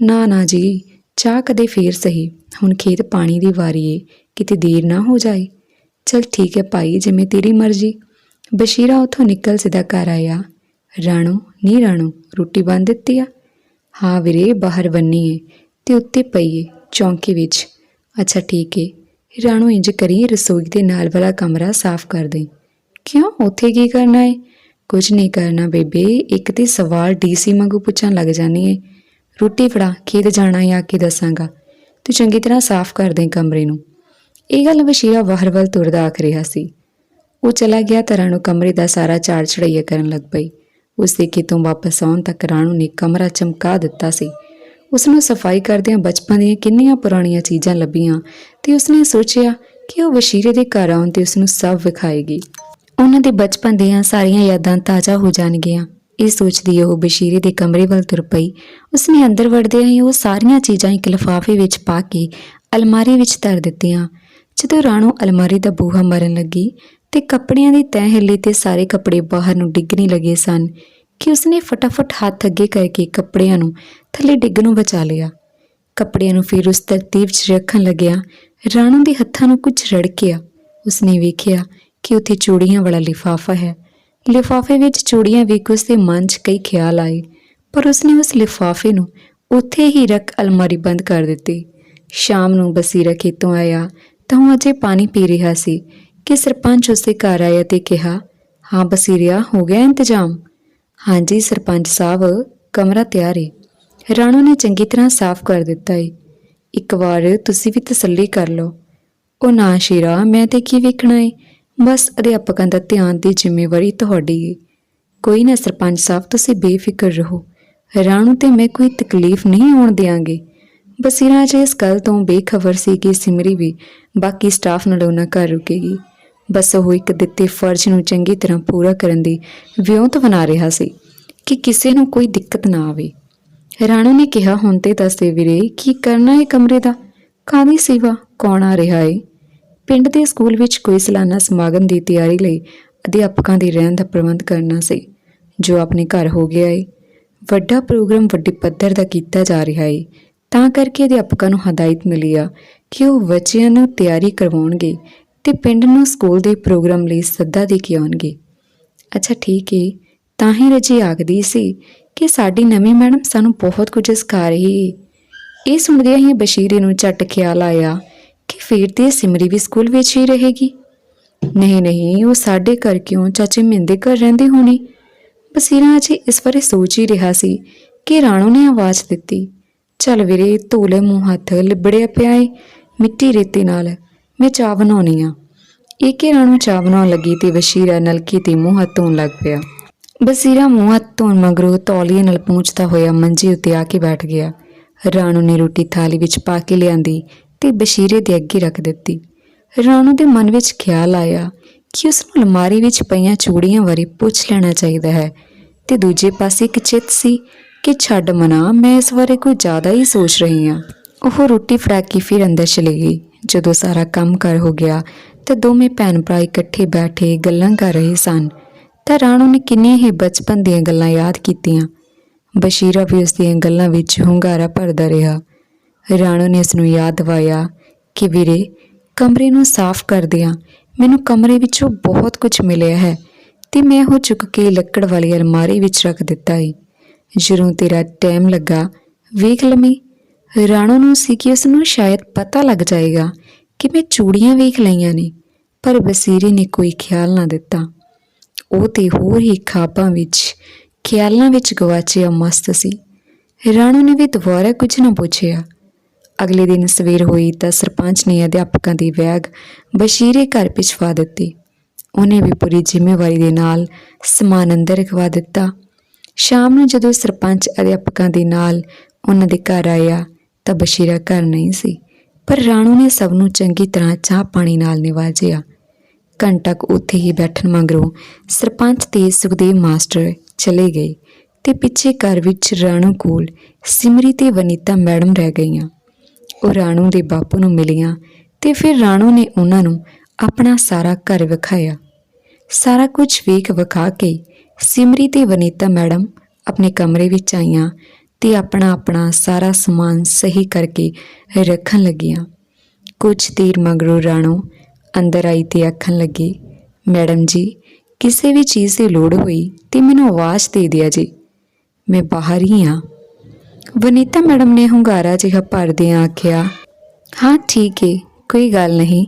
S1: ਨਾ ਨਾ ਜੀ ਚਾਹ ਕਦੇ ਫੇਰ ਸਹੀ। ਹੁਣ ਖੇਤ ਪਾਣੀ ਦੀ ਵਾਰੀ ਏ ਕਿਤੇ ਦੇਰ ਨਾ ਹੋ ਜਾਏ। ਚਲ ਠੀਕ ਹੈ ਭਾਈ, ਜਿਵੇਂ ਤੇਰੀ ਮਰਜ਼ੀ। ਬਸ਼ੀਰਾ ਉਥੋਂ ਨਿਕਲ ਸਿੱਧਾ ਘਰ ਆਇਆ। ਰਾਣੋ ਨਹੀਂ ਰਾਣੋ, ਰੋਟੀ ਬਣ ਦਿੱਤੀ ਆ? ਹਾਂ ਵੀਰੇ, ਬਾਹਰ ਬੰਨੀ ਏ ਤੇ ਉੱਤੇ ਪਈ ਏ ਚੌਂਕੇ ਵਿੱਚ। ਅੱਛਾ ਠੀਕ ਏ। ਰਾਣੋ ਇੰਜ ਕਰੀ ਰਸੋਈ ਦੇ ਨਾਲ ਵਾਲਾ ਕਮਰਾ ਸਾਫ਼ ਕਰ ਦੇ। ਕਿਉਂ? ਉੱਥੇ ਕੀ ਕਰਨਾ ਏ? ਕੁਝ ਨਹੀਂ ਕਰਨਾ ਬੇਬੇ, ਇੱਕ ਤੇ ਸਵਾਲ ਡੀਸੀ ਵਾਂਗੂ ਪੁੱਛਣ ਲੱਗ ਜਾਨੀ ਏ। ਰੋਟੀ ਫੜਾ, ਖੇਤ ਜਾਣਾ ਏ ਆ ਕੇ ਦੱਸਾਂਗਾ। ਤੂੰ ਚੰਗੀ ਤਰ੍ਹਾਂ ਸਾਫ਼ ਕਰ ਦੇ ਕਮਰੇ ਨੂੰ। ਇਹ ਗੱਲ ਵਸ਼ੀਰਾ ਬਾਹਰ ਵੱਲ ਤੁਰਦਾ ਆਖ ਰਿਹਾ ਸੀ। ਉਹ ਚਲਾ ਗਿਆ ਤਾਂ ਨੂੰ ਕਮਰੇ ਦਾ ਸਾਰਾ ਝਾੜ ਛੜਈਆ ਕਰਨ ਲੱਗ ਪਈ। ਉਸਦੇ ਕਿਤੋਂ ਵਾਪਸ ਆਉਣ ਤੱਕ ਰਾਣੂ ਨੇ ਕਮਰਾ ਚਮਕਾ ਦਿੱਤਾ ਸੀ। ਉਸ ਨੂੰ ਸਫ਼ਾਈ ਕਰਦਿਆਂ ਬਚਪਨ ਦੀਆਂ ਕਿੰਨੀਆਂ ਪੁਰਾਣੀਆਂ ਚੀਜ਼ਾਂ ਲੱਭੀਆਂ ਤੇ ਉਸਨੇ ਸੋਚਿਆ ਕਿ ਉਹ ਵਸ਼ੀਰੇ ਦੇ ਘਰ ਆਉਣ ਤੇ ਉਸ ਨੂੰ ਸਭ ਵਿਖਾਏਗੀ। ਉਹਨਾਂ ਦੇ ਬਚਪਨ ਦੀਆਂ ਸਾਰੀਆਂ ਯਾਦਾਂ ਤਾਜ਼ਾ ਹੋ ਜਾਣਗੀਆਂ। ਇਹ ਸੋਚਦੀ ਉਹ ਬਸ਼ੀਰੇ ਦੇ ਕਮਰੇ ਵੱਲ ਤੁਰ ਪਈ। ਉਸਨੇ ਅੰਦਰ ਵੜਦਿਆਂ ਹੀ ਉਹ ਸਾਰੀਆਂ ਚੀਜ਼ਾਂ ਇੱਕ ਲਿਫਾਫੇ ਵਿੱਚ ਪਾ ਕੇ ਅਲਮਾਰੀ ਵਿੱਚ ਧਰ ਦਿੱਤੀਆਂ। ਜਦੋਂ ਰਾਣੋ ਅਲਮਾਰੀ ਦਾ ਬੂਹਾ ਮਾਰਨ ਲੱਗੀ ਤੇ ਕੱਪੜਿਆਂ ਦੀ ਤਹਿ ਹਿੱਲੀ ਤੇ ਸਾਰੇ ਕੱਪੜੇ ਬਾਹਰ ਨੂੰ ਡਿੱਗਣੇ ਲੱਗੇ ਸਨ ਕਿ ਉਸਨੇ ਫਟਾਫਟ ਹੱਥ ਅੱਗੇ ਕਰਕੇ ਕੱਪੜਿਆਂ ਨੂੰ ਥੱਲੇ ਡਿੱਗ ਨੂੰ ਬਚਾ ਲਿਆ। ਕੱਪੜਿਆਂ ਨੂੰ ਫਿਰ ਉਸ ਤਰਤੀਬ 'ਚ ਰੱਖਣ ਲੱਗਿਆ। ਰਾਣੋ ਦੇ ਹੱਥਾਂ ਨੂੰ ਕੁਝ ਰੜਕਿਆ। ਉਸਨੇ ਵੇਖਿਆ ਕਿ ਉੱਥੇ ਚੂੜੀਆਂ ਵਾਲਾ ਲਿਫਾਫਾ ਹੈ। ਲਿਫਾਫੇ ਵਿੱਚ ਚੂੜੀਆਂ ਵੇਖ ਉਸ ਦੇ ਮਨ 'ਚ ਕਈ ਖਿਆਲ ਆਏ, ਪਰ ਉਸਨੇ ਉਸ ਲਿਫਾਫੇ ਨੂੰ ਉੱਥੇ ਹੀ ਰੱਖ ਅਲਮਾਰੀ ਬੰਦ ਕਰ ਦਿੱਤੀ। ਸ਼ਾਮ ਨੂੰ ਬਸੀਰਾ ਖੇਤੋਂ ਆਇਆ ਤਾਂ ਉਹ ਅਜੇ ਪਾਣੀ ਪੀ ਰਿਹਾ ਸੀ ਕਿ ਸਰਪੰਚ ਉਸਦੇ ਘਰ ਆਇਆ ਤੇ ਕਿਹਾ, ਹਾਂ ਬਸੀਰਿਆ, ਹੋ ਗਿਆ ਇੰਤਜ਼ਾਮ? ਹਾਂਜੀ ਸਰਪੰਚ ਸਾਹਿਬ, ਕਮਰਾ ਤਿਆਰ ਹੈ ਰਾਣੋ ਨੇ ਚੰਗੀ ਤਰ੍ਹਾਂ ਸਾਫ਼ ਕਰ ਦਿੱਤਾ ਏ। ਇੱਕ ਵਾਰ ਤੁਸੀਂ ਵੀ ਤਸੱਲੀ ਕਰ ਲਓ। ਉਹ ਨਾ ਸ਼ੀਰਾ, ਮੈਂ ਤੇ ਕੀ ਵੇਖਣਾ ਏ? ਬਸ ਅਧਿਆਪਕਾਂ ਦਾ ਧਿਆਨ ਦੀ ਜ਼ਿੰਮੇਵਾਰੀ ਤੁਹਾਡੀ ਏ। ਕੋਈ ਨਾ ਸਰਪੰਚ ਸਾਹਿਬ, ਤੁਸੀਂ ਬੇਫਿਕਰ ਰਹੋ। ਰਾਣੂ ਤੇ ਮੈਂ ਕੋਈ ਤਕਲੀਫ ਨਹੀਂ ਆਉਣ ਦਿਆਂਗੇ। ਬਸੀਰਾ ਜੇ ਇਸ ਗੱਲ ਤੋਂ ਬੇਖਬਰ ਸੀ ਕਿ ਸਿਮਰੀ ਵੀ ਬਾਕੀ ਸਟਾਫ ਨਾਲ ਉਹਨਾਂ ਘਰ ਰੁਕੇਗੀ। ਬਸ ਉਹ ਇੱਕ ਦਿੱਤੇ ਫਰਜ਼ ਨੂੰ ਚੰਗੀ ਤਰ੍ਹਾਂ ਪੂਰਾ ਕਰਨ ਦੀ ਵਿਉਂਤ ਬਣਾ ਰਿਹਾ ਸੀ ਕਿ ਕਿਸੇ ਨੂੰ ਕੋਈ ਦਿੱਕਤ ਨਾ ਆਵੇ। ਰਾਣੂ ਨੇ ਕਿਹਾ, ਹੁਣ ਤੇ ਦੱਸਦੇ ਵੀਰੇ, ਕੀ ਕਰਨਾ ਹੈ ਕਮਰੇ ਦਾ? ਕਾਹਦੀ ਸੇਵਾ? ਕੌਣ ਆ ਰਿਹਾ ਏ? ਪਿੰਡ ਦੇ ਸਕੂਲ ਵਿੱਚ ਕੋਈ ਸਾਲਾਨਾ ਸਮਾਗਮ ਦੀ ਤਿਆਰੀ ਲਈ ਅਧਿਆਪਕਾਂ ਦੇ ਰਹਿਣ ਦਾ ਪ੍ਰਬੰਧ ਕਰਨਾ ਸੀ, ਜੋ ਆਪਣੇ ਘਰ ਹੋ ਗਿਆ ਏ। ਵੱਡਾ ਪ੍ਰੋਗਰਾਮ ਵੱਡੇ ਪੱਧਰ ਦਾ ਕੀਤਾ ਜਾ ਰਿਹਾ ਏ। ਤਾਂ ਕਰਕੇ ਅਧਿਆਪਕਾਂ ਨੂੰ ਹਦਾਇਤ ਮਿਲੀ ਆ ਕਿ ਉਹ ਬੱਚਿਆਂ ਨੂੰ ਤਿਆਰੀ ਕਰਵਾਉਣਗੇ ਤੇ ਪਿੰਡ ਨੂੰ ਸਕੂਲ ਦੇ ਪ੍ਰੋਗਰਾਮ ਲਈ ਸੱਦਾ ਦੇ ਕੇ ਆਉਣਗੇ। ਅੱਛਾ, ਠੀਕ ਹੈ ਤਾਂ ਹੀ ਰਜੀ ਆਖਦੀ ਸੀ ਕਿ ਸਾਡੀ ਨਵੀਂ ਮੈਡਮ ਸਾਨੂੰ ਬਹੁਤ ਕੁਝ ਸਿਖਾ ਰਹੀ ਏ। ਇਹ ਸੁਣਦਿਆਂ ਹੀ ਬਸ਼ੀਰੇ ਨੂੰ ਝਟ ਖਿਆਲ ਆਇਆ ਕਿ ਫਿਰ ਤੇ ਸਿਮਰੀ ਵੀ ਸਕੂਲ ਵਿੱਚ ਹੀ ਰਹੇਗੀ? ਨਹੀਂ ਨਹੀਂ, ਉਹ ਸਾਡੇ ਘਰ ਕਿਉਂ ਚਾਚੇ ਮਿੰਦੇ ਘਰ ਰਹਿੰਦੇ ਹੋਣੀ? ਬਸੀਰਾ ਅਜੇ ਇਸ ਬਾਰੇ ਸੋਚ ਹੀ ਰਿਹਾ ਸੀ ਕਿ ਰਾਣੋ ਨੇ ਆਵਾਜ਼ ਦਿੱਤੀ। ਚੱਲ ਵੀਰੇ, ਧੋਲੇ ਮੂੰਹ ਹੱਥ ਲਿਬੜਿਆ ਪਿਆ ਏ, ਮਿੱਟੀ ਰੇਤੇ ਨਾਲ। ਮੈਂ ਚਾਹ ਬਣਾਉਣੀ ਆ। ਇਹ ਕਿ ਰਾਣੋ ਚਾਹ ਬਣਾਉਣ ਲੱਗੀ ਤੇ ਬਸੀਰਾ ਨਲਕੀ ਤੇ ਮੂੰਹ ਹੱਥ ਧੋਣ ਲੱਗ ਪਿਆ। ਬਸੀਰਾ ਮੂੰਹ ਹੱਥ ਧੋਣ ਮਗਰੋਂ ਤੌਲੀਏ ਨਾਲ ਪੂੰਝਦਾ ਹੋਇਆ ਮੰਜੀ ਉੱਤੇ ਆ ਕੇ ਬੈਠ ਗਿਆ। ਰਾਣੋ ਨੇ ਰੋਟੀ ਥਾਲੀ ਵਿੱਚ ਪਾ ਕੇ ਲਿਆਂਦੀ। ਤੇ ਬਸ਼ੀਰੇ ਦੇ ਅੱਗੇ ਰੱਖ ਦਿੱਤੀ। ਰਾਣੋ ਦੇ ਮਨ ਵਿੱਚ ਖਿਆਲ ਆਇਆ ਕਿ ਉਸ ਨੂੰ ਅਲਮਾਰੀ ਵਿੱਚ ਪਈਆਂ ਚੂੜੀਆਂ ਬਾਰੇ ਪੁੱਛ ਲੈਣਾ ਚਾਹੀਦਾ ਹੈ ਤੇ ਦੂਜੇ ਪਾਸੇ ਇੱਕ ਚਿੱਤ ਸੀ ਕਿ ਛੱਡ ਮਨਾ, ਮੈਂ ਇਸ ਬਾਰੇ ਕੋਈ ਜ਼ਿਆਦਾ ਹੀ ਸੋਚ ਰਹੀ ਹਾਂ। ਉਹ ਰੋਟੀ ਫੜਾ ਕੇ ਫਿਰ ਅੰਦਰ ਚਲੀ ਗਈ। ਜਦੋਂ ਸਾਰਾ ਕੰਮ ਕਰ ਹੋ ਗਿਆ ਤਾਂ ਦੋਵੇਂ ਭੈਣ ਭਰਾ ਇਕੱਠੇ ਬੈਠੇ ਗੱਲਾਂ ਕਰ ਰਹੇ ਸਨ। ਤਾਂ ਰਾਣੋ ਨੇ ਕਿੰਨੀਆਂ ਹੀ ਬਚਪਨ ਦੀਆਂ ਗੱਲਾਂ ਯਾਦ ਕੀਤੀਆਂ। ਬਸ਼ੀਰਾ ਵੀ ਉਸ ਦੀਆਂ ਗੱਲਾਂ ਵਿੱਚ ਹੁੰਗਾਰਾ ਭਰਦਾ ਰਿਹਾ। ਰਾਣੂ ਨੇ ਉਸ ਨੂੰ ਯਾਦ ਦਿਵਾਇਆ ਕਿ ਵੀਰੇ, ਕਮਰੇ ਨੂੰ ਸਾਫ਼ ਕਰਦਿਆਂ ਮੈਨੂੰ ਕਮਰੇ ਵਿੱਚੋਂ ਬਹੁਤ ਕੁਝ ਮਿਲਿਆ ਹੈ ਤੇ ਮੈਂ ਉਹ ਚੁੱਕ ਕੇ ਲੱਕੜ ਵਾਲੀ ਅਲਮਾਰੀ ਵਿੱਚ ਰੱਖ ਦਿੱਤਾ ਏ ਜਦੋਂ ਤੇਰਾ ਟਾਈਮ ਲੱਗਾ, ਵੇਖ ਲਵੀਂ। ਰਾਣੂ ਨੂੰ ਸੀ ਕਿ ਉਸ ਨੂੰ ਸ਼ਾਇਦ ਪਤਾ ਲੱਗ ਜਾਏਗਾ ਕਿ ਮੈਂ ਚੂੜੀਆਂ ਵੇਖ ਲਈਆਂ ਨੇ, ਪਰ ਬਸੀਰੀ ਨੇ ਕੋਈ ਖਿਆਲ ਨਾ ਦਿੱਤਾ। ਉਹ ਤੇ ਹੋਰ ਹੀ ਖਾਬਾਂ ਵਿੱਚ, ਖਿਆਲਾਂ ਵਿੱਚ ਗਵਾਚਿਆ ਮਸਤ ਸੀ। ਰਾਣੂ ਨੇ ਵੀ ਦੁਬਾਰਾ ਕੁਝ ਨਾ ਪੁੱਛਿਆ। ਅਗਲੇ ਦਿਨ ਸਵੇਰ ਹੋਈ ਤਾਂ ਸਰਪੰਚ ਨੇ ਅਧਿਆਪਕਾਂ ਦੀ ਵੈਗ ਬਸ਼ੀਰੇ ਘਰ ਪਿਛਵਾ ਦਿੱਤੀ। ਉਹਨੇ ਵੀ ਪੂਰੀ ਜ਼ਿੰਮੇਵਾਰੀ ਦੇ ਨਾਲ ਸਮਾਨ ਅੰਦਰ ਰਖਵਾ ਦਿੱਤਾ। ਸ਼ਾਮ ਨੂੰ ਜਦੋਂ ਸਰਪੰਚ ਅਧਿਆਪਕਾਂ ਦੇ ਨਾਲ ਉਹਨਾਂ ਦੇ ਘਰ ਆਇਆ ਤਾਂ ਬਸ਼ੀਰਾ ਘਰ ਨਹੀਂ ਸੀ, ਪਰ ਰਾਣੂ ਨੇ ਸਭ ਨੂੰ ਚੰਗੀ ਤਰ੍ਹਾਂ ਚਾਹ ਪਾਣੀ ਨਾਲ ਨਿਵਾਜਿਆ। ਘੰਟਾ ਕੁ ਉੱਥੇ ਹੀ ਬੈਠਣ ਮਗਰੋਂ ਸਰਪੰਚ ਤੇ ਸੁਖਦੇਵ ਮਾਸਟਰ ਚਲੇ ਗਏ ਤੇ ਪਿੱਛੇ ਘਰ ਵਿੱਚ ਰਾਣੂ ਕੋਲ ਸਿਮਰੀ ਤੇ ਵਨੀਤਾ ਮੈਡਮ ਰਹਿ ਗਈਆਂ। ਉਹ ਰਾਣੂ ਦੇ ਬਾਪੂ ਨੂੰ ਮਿਲੀਆਂ ਤੇ ਫਿਰ ਰਾਣੂ ਨੇ ਉਹਨਾਂ ਨੂੰ ਆਪਣਾ ਸਾਰਾ ਘਰ ਵਿਖਾਇਆ। ਸਾਰਾ ਕੁਝ ਵੇਖ ਵਿਖਾ ਕੇ ਸਿਮਰੀ ਤੇ ਵਨੀਤਾ ਮੈਡਮ ਆਪਣੇ ਕਮਰੇ ਵਿੱਚ ਆਈਆਂ ਤੇ ਆਪਣਾ ਆਪਣਾ ਸਾਰਾ ਸਮਾਨ ਸਹੀ ਕਰਕੇ ਰੱਖਣ ਲੱਗੀਆਂ। ਕੁਝ ਦੇਰ ਮਗਰੋਂ ਰਾਣੋ ਅੰਦਰ ਆਈ ਤੇ ਆਖਣ ਲੱਗੀ, ਮੈਡਮ ਜੀ, ਕਿਸੇ ਵੀ ਚੀਜ਼ ਦੀ ਲੋੜ ਹੋਈ ਤੇ ਮੈਨੂੰ ਆਵਾਜ਼ ਦੇ ਦਿਆ ਜੀ। ਮੈਂ ਬਾਹਰ ਹੀ ਹਾਂ। ਵਨੀਤਾ ਮੈਡਮ ਨੇ ਹੁੰਗਾਰਾ ਜਿਹਾ ਭਰਦਿਆਂ ਆਖਿਆ, ਹਾਂ, ਠੀਕ ਹੈ ਕੋਈ ਗੱਲ ਨਹੀਂ।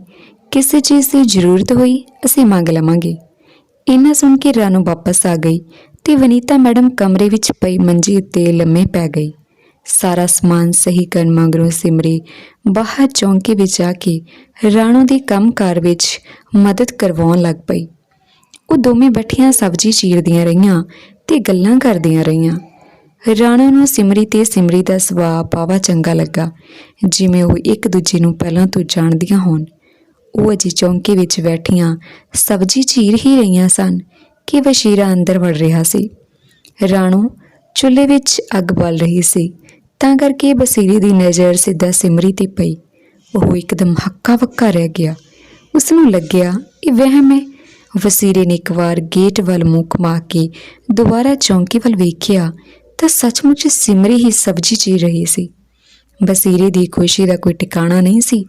S1: ਕਿਸੇ ਚੀਜ਼ ਦੀ ਜ਼ਰੂਰਤ ਹੋਈ, ਅਸੀਂ ਮੰਗ ਲਵਾਂਗੇ। ਇਹਨਾਂ ਸੁਣ ਕੇ ਰਾਣੋ ਵਾਪਸ ਆ ਗਈ ਤੇ ਵਨੀਤਾ ਮੈਡਮ ਕਮਰੇ ਵਿੱਚ ਪਈ ਮੰਜੀ ਉੱਤੇ ਲੰਮੇ ਪੈ ਗਈ। ਸਾਰਾ ਸਮਾਨ ਸਹੀ ਕਰਨ ਮਗਰੋਂ ਸਿਮਰੀ ਬਾਹਰ ਚੌਂਕੇ ਵਿੱਚ ਆ ਕੇ ਰਾਣੋ ਦੇ ਕੰਮਕਾਰ ਵਿੱਚ ਮਦਦ ਕਰਵਾਉਣ ਲੱਗ ਪਈ। ਉਹ ਦੋਵੇਂ ਬੈਠੀਆਂ ਸਬਜ਼ੀ ਚੀਰਦੀਆਂ ਰਹੀਆਂ ਤੇ ਗੱਲਾਂ ਕਰਦੀਆਂ ਰਹੀਆਂ। ਰਾਣੋ ਨੂੰ ਸਿਮਰੀ ਤੇ ਸਿਮਰੀ ਦਾ ਸੁਭਾਅ ਪਾਵਾ ਚੰਗਾ ਲੱਗਾ, ਜਿਵੇਂ ਉਹ ਇੱਕ ਦੂਜੇ ਨੂੰ ਪਹਿਲਾਂ ਤੋਂ ਜਾਣਦੀਆਂ ਹੋਣ। ਉਹ ਅਜੇ ਚੌਂਕੇ ਵਿੱਚ ਬੈਠੀਆਂ ਸਬਜ਼ੀ ਚੀਰ ਹੀ ਰਹੀਆਂ ਸਨ ਕਿ ਵਸ਼ੀਰਾ ਅੰਦਰ ਵੜ ਰਿਹਾ ਸੀ। ਰਾਣੋ ਚੁੱਲ੍ਹੇ ਵਿੱਚ ਅੱਗ ਬਲ ਰਹੀ ਸੀ, ਤਾਂ ਕਰਕੇ ਬਸੀਰੀ ਦੀ ਨਜ਼ਰ ਸਿੱਧਾ ਸਿਮਰੀ ਤੇ ਪਈ। ਉਹ ਇੱਕਦਮ ਹੱਕਾ ਵੱਕਾ ਰਹਿ ਗਿਆ। ਉਸ ਨੂੰ ਲੱਗਿਆ, ਇਹ ਵਹਿਮ ਹੈ। ਵਸੀਰੇ ਨੇ ਇੱਕ ਵਾਰ ਗੇਟ ਵੱਲ ਮੁੱਖ ਘੁਮਾ ਕੇ ਦੁਬਾਰਾ ਚੌਂਕੀ ਵੱਲ ਵੇਖਿਆ ਤਾਂ ਸੱਚਮੁੱਚ ਸਿਮਰੀ ਹੀ ਸਬਜ਼ੀ ਚੀਰ ਰਹੀ ਸੀ। ਬਸੀਰੇ ਦੀ ਖੁਸ਼ੀ ਦਾ ਕੋਈ ਟਿਕਾਣਾ ਨਹੀਂ ਸੀ।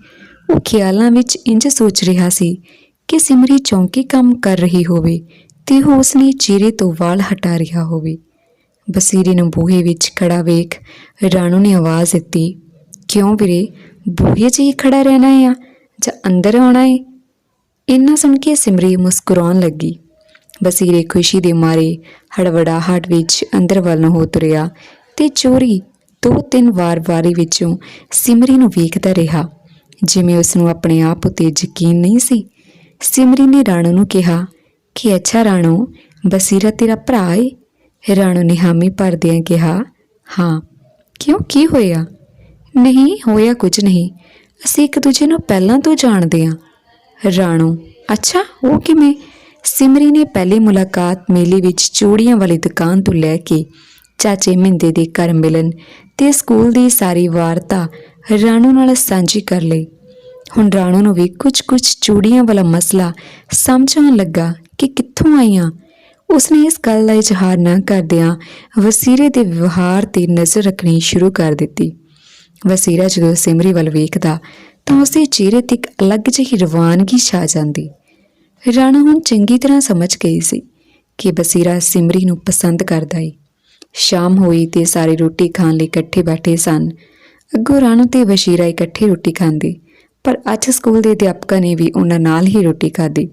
S1: ਉਹ ਖਿਆਲਾਂ ਵਿੱਚ ਇੰਜ ਸੋਚ ਰਿਹਾ ਸੀ ਕਿ ਸਿਮਰੀ ਚੌਂਕੀ ਕੰਮ ਕਰ ਰਹੀ ਹੋਵੇ ਤੇ ਉਹ ਉਸਨੇ ਚਿਹਰੇ ਤੋਂ ਵਾਲ ਹਟਾ ਰਿਹਾ ਹੋਵੇ। ਬਸੀਰੇ ਨੂੰ ਬੂਹੇ ਵਿੱਚ ਖੜਾ ਵੇਖ ਰਾਣੂ ਨੇ ਆਵਾਜ਼ ਦਿੱਤੀ, ਕਿਉਂ ਵੀਰੇ, ਬੂਹੇ 'ਚ ਹੀ ਖੜਾ ਰਹਿਣਾ ਹੈ ਜਾਂ ਅੰਦਰ ਆਉਣਾ ਹੈ ਇੰਨਾ ਸੁਣ ਕੇ ਸਿਮਰੀ ਮੁਸਕਰਾਉਣ ਲੱਗੀ। ਬਸੀਰੇ ਖੁਸ਼ੀ ਦੇ ਮਾਰੇ ਹੜਵੜਾਹਟ ਵਿੱਚ ਅੰਦਰ ਵੱਲ ਨੂੰ ਹੋ ਤੁਰਿਆ ਤੇ ਚੋਰੀ ਦੋ ਤਿੰਨ ਵਾਰ ਵਾਰੀ ਵਿੱਚੋਂ ਸਿਮਰੀ ਨੂੰ ਵੇਖਦਾ ਰਿਹਾ। ਜਿਵੇਂ ਉਸ ਨੂੰ ਆਪਣੇ ਆਪ ਉਤੇ ਯਕੀਨ ਨਹੀਂ ਸੀ, ਸਿਮਰੀ ਨੇ ਰਾਣੋ ਨੂੰ ਕਿਹਾ ਕਿ, ਅੱਛਾ ਰਾਣੋ, ਬਸੀਰਾ ਤੇਰਾ ਭਰਾ ਏ? ਰਾਣੋ ਨੇ ਹਾਮੀ ਭਰਦਿਆਂ ਕਿਹਾ, ਹਾਂ। ਕਿਉਂ, ਕੀ ਹੋਇਆ? ਨਹੀਂ, ਹੋਇਆ ਕੁਝ ਨਹੀਂ। ਅਸੀਂ ਇੱਕ ਦੂਜੇ ਨੂੰ ਪਹਿਲਾਂ ਤੋਂ ਜਾਣਦੇ ਹਾਂ ਰਾਣੋ, ਅੱਛਾ, ਉਹ ਕਿਵੇਂ? ਸਿਮਰੀ ਨੇ ਪਹਿਲੀ ਮੁਲਾਕਾਤ ਮੇਲੇ ਵਿੱਚ ਚੂੜੀਆਂ ਵਾਲੀ ਦੁਕਾਨ ਤੋਂ ਲੈ ਕੇ ਚਾਚੇ ਮਿੰਦੇ ਦੇ ਘਰ ਮਿਲਣ ਤੇ ਸਕੂਲ ਦੀ ਸਾਰੀ ਵਾਰਤਾ ਰਾਣੂ ਨਾਲ ਸਾਂਝੀ ਕਰ ਲਈ। ਹੁਣ ਰਾਣੂ ਨੂੰ ਵੀ ਕੁਝ-ਕੁਝ ਚੂੜੀਆਂ ਵਾਲਾ ਮਸਲਾ ਸਮਝ ਆਉਣ ਲੱਗਾ ਕਿ ਕਿੱਥੋਂ ਆਈਆਂ। ਉਸਨੇ ਇਸ ਗੱਲ ਦਾ ਇਜ਼ਹਾਰ ਨਾ ਕਰਦਿਆਂ ਵਸੀਰੇ ਦੇ ਵਿਵਹਾਰ ਤੇ ਨਜ਼ਰ ਰੱਖਣੀ ਸ਼ੁਰੂ ਕਰ ਦਿੱਤੀ। ਵਸੀਰਾ ਜਦੋਂ ਸਿਮਰੀ ਵੱਲ ਵੇਖਦਾ ਤਾਂ ਉਸਦੇ ਚਿਹਰੇ ਤੇ ਇੱਕ ਅਲੱਗ ਜਿਹੀ ਰਵਾਨਗੀ ਛਾ ਜਾਂਦੀ। ਰਾਣਾ ਹੁਣ ਚੰਗੀ ਤਰ੍ਹਾਂ ਸਮਝ ਗਈ ਸੀ ਕਿ ਬਸੀਰਾ ਸਿਮਰੀ ਨੂੰ ਪਸੰਦ ਕਰਦਾ ਏ। ਸ਼ਾਮ ਹੋਈ ਤੇ ਸਾਰੇ ਰੋਟੀ ਖਾਣ ਲਈ ਇਕੱਠੇ ਬੈਠੇ ਸਨ। ਅੱਗੋਂ ਰਾਣੂ ਤੇ ਬਸ਼ੀਰਾ ਇਕੱਠੇ ਰੋਟੀ ਖਾਂਦੇ, ਪਰ ਅੱਜ ਸਕੂਲ ਦੇ ਅਧਿਆਪਕਾਂ ਨੇ ਵੀ ਉਹਨਾਂ ਨਾਲ ਹੀ ਰੋਟੀ ਖਾਧੀ।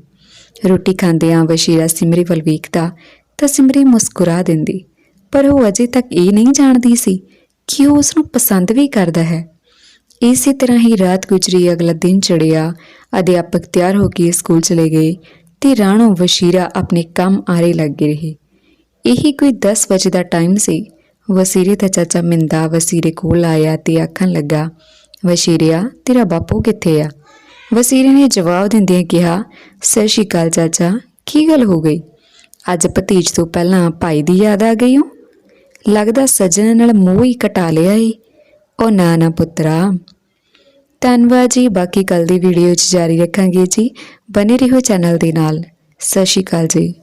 S1: ਰੋਟੀ ਖਾਂਦਿਆਂ ਬਸ਼ੀਰਾ ਸਿਮਰੀ ਵੱਲ ਵੇਖਦਾ ਤਾਂ ਸਿਮਰੀ ਮੁਸਕਰਾ ਦਿੰਦੀ, ਪਰ ਉਹ ਅਜੇ ਤੱਕ ਇਹ ਨਹੀਂ ਜਾਣਦੀ ਸੀ ਕਿ ਉਹ ਉਸ ਨੂੰ ਪਸੰਦ ਵੀ ਕਰਦਾ ਹੈ। ਇਸੇ ਤਰ੍ਹਾਂ ਹੀ ਰਾਤ ਗੁਜ਼ਰੀ, ਅਗਲਾ ਦਿਨ ਚੜਿਆ ਅਧਿਆਪਕ ਤਿਆਰ ਹੋ ਕੇ ਸਕੂਲ ਚਲੇ ਗਏ ਤੇ ਰਾਣੋ ਵਸ਼ੀਰਾ ਆਪਣੇ ਕੰਮ ਆਰੇ ਲੱਗੇ ਰਹੇ। ਇਹੀ ਕੋਈ 10 ਵਜੇ ਦਾ ਟਾਈਮ ਸੀ। ਵਸੀਰੇ ਦਾ ਚਾਚਾ ਮਿੰਦਾ ਵਸੀਰੇ ਕੋਲ ਆਇਆ ਤੇ ਆਖਣ ਲੱਗਾ, ਵਸ਼ੀਰਿਆ, ਤੇਰਾ ਬਾਪੂ ਕਿੱਥੇ ਆ? ਵਸੀਰੇ ਨੇ ਜਵਾਬ ਦਿੰਦਿਆਂ ਕਿਹਾ, ਸਤਿ ਸ਼੍ਰੀ ਅਕਾਲ ਚਾਚਾ, ਕੀ ਗੱਲ ਹੋ ਗਈ? ਅੱਜ ਭਤੀਜ ਤੋਂ ਪਹਿਲਾਂ ਭਾਈ ਦੀ ਯਾਦ ਆ ਗਈ ਹੋ ਲੱਗਦਾ ਸੱਜਣ ਨਾਲ ਮੋਹ ਹੀ ਕਟਾ ਲਿਆ ਏ। ਉਹ ਨਾ ਨਾ ਪੁੱਤਰਾ। ਧੰਨਵਾਦ ਜੀ, ਬਾਕੀ ਕੱਲ ਦੀ ਵੀਡੀਓ 'ਚ ਜਾਰੀ ਰੱਖਾਂਗੇ ਜੀ। ਬਨੇ ਰਹੋ ਚੈਨਲ ਦੇ ਨਾਲ। ਸਤਿ ਸ਼੍ਰੀ ਅਕਾਲ ਜੀ।